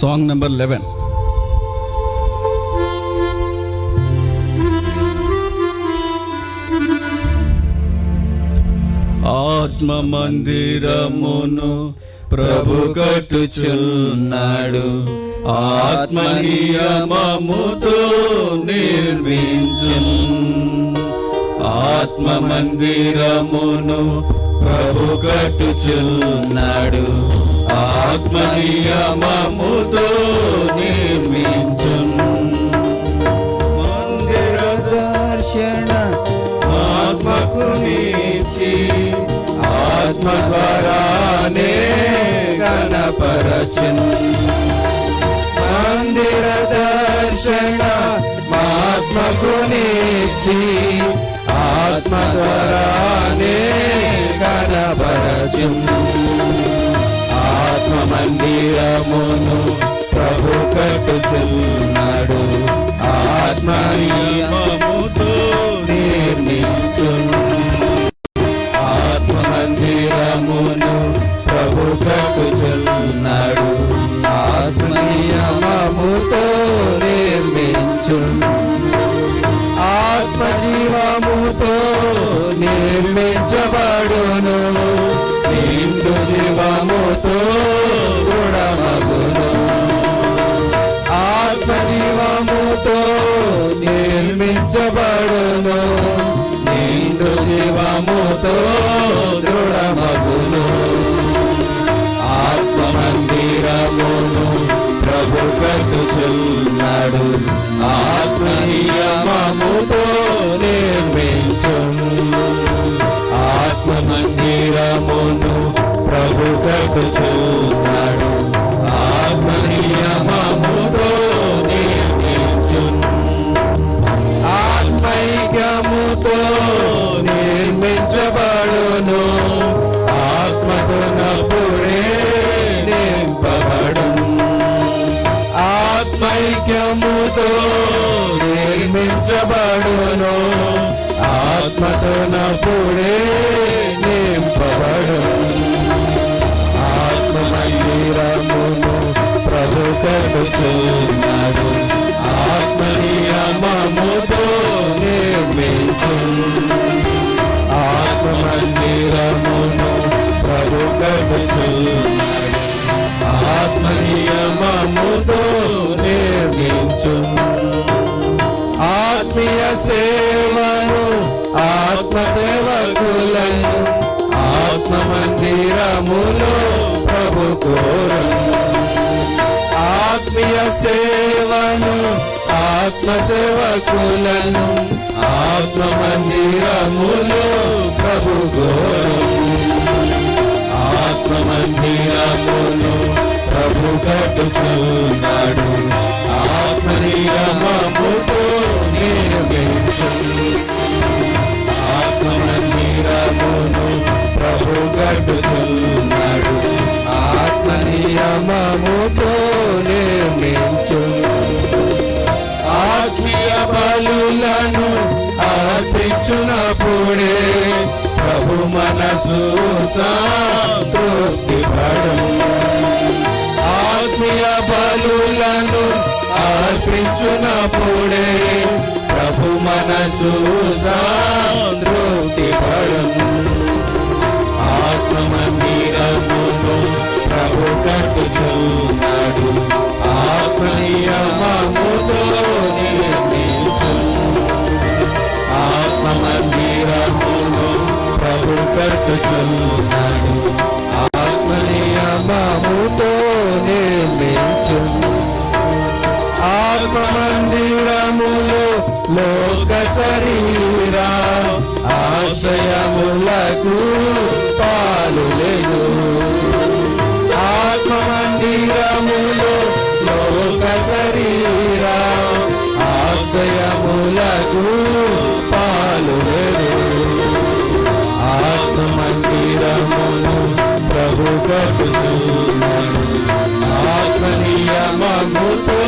Song number eleven ఆత్మ మందిరమును ప్రభు కట్టుచున్నాడు ఆత్మ నియమముతో నిర్మించు ఆత్మ మందిరమును ప్రభు కట్టుచున్నాడు ఆత్మ నియమముతో నిర్మించు మందిర దర్శన ఆత్మకు నీచి ఆత్మ ద్వారానే గణపరచన్. మందిర దర్శన ఆత్మకు నీచి ఆత్మ ద్వారానే గణపరచన్. ఆత్మమందిరమును ప్రభు కట్టుచున్నాడు ఆత్మని జీవముతో దృఢమగును. ఆత్మ మందిరమును ప్రభు కట్టుచున్నాడు నిర్మించబడును ఆత్మతో నప్పుడే నింపబడు ఆత్మ మందిరమును ప్రభు కలుచున్నాడు ఆత్మ నియమముతో నిర్మించు. ఆత్మ మందిరమును ప్రభు కలుచున్నాడు ఆత్మ నియమముతో ఆత్మ సేవకులను ఆత్మ మందిరములో ప్రభు కోరను ఆత్మీయ సేవను ఆత్మ సేవకులను ఆత్మ మందిరములో ప్రభు కోరను ఆత్మ మందిరమును ప్రభు కట్టుచున్నాడు. మనసు పడు ఆత్మీయ బలులను అర్పించునప్పుడే ప్రభు మనసు సంతృప్తి పడు ఆత్మ మందిర కట్టుచున్నాడు ఆత్మ నియమముతో నిర్మించు ఆత్మ మందిరములో లోక శరీరా. ఆశయములకు పాలు ప్రభు కట్టుచున్నాడు ఆత్మ నియమముతో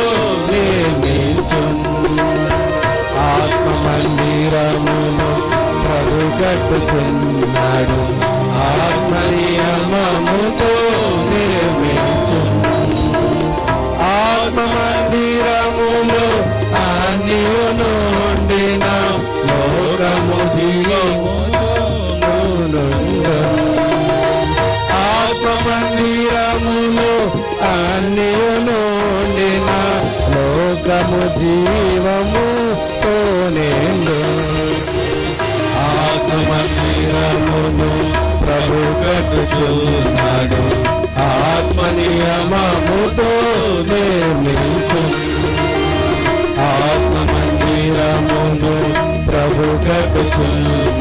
ఆత్మ మందిరమును ప్రభు కట్టుచున్నాడు ఆత్మ అన్యును నిన లోకము జీవము తోనేందు. ఆత్మశిరమును ప్రభు కట్టుచున్నాడు ఆత్మ నియమముతో నిర్మించు. ఆత్మ మందిరమును ప్రభు కట్టుచున్నాడు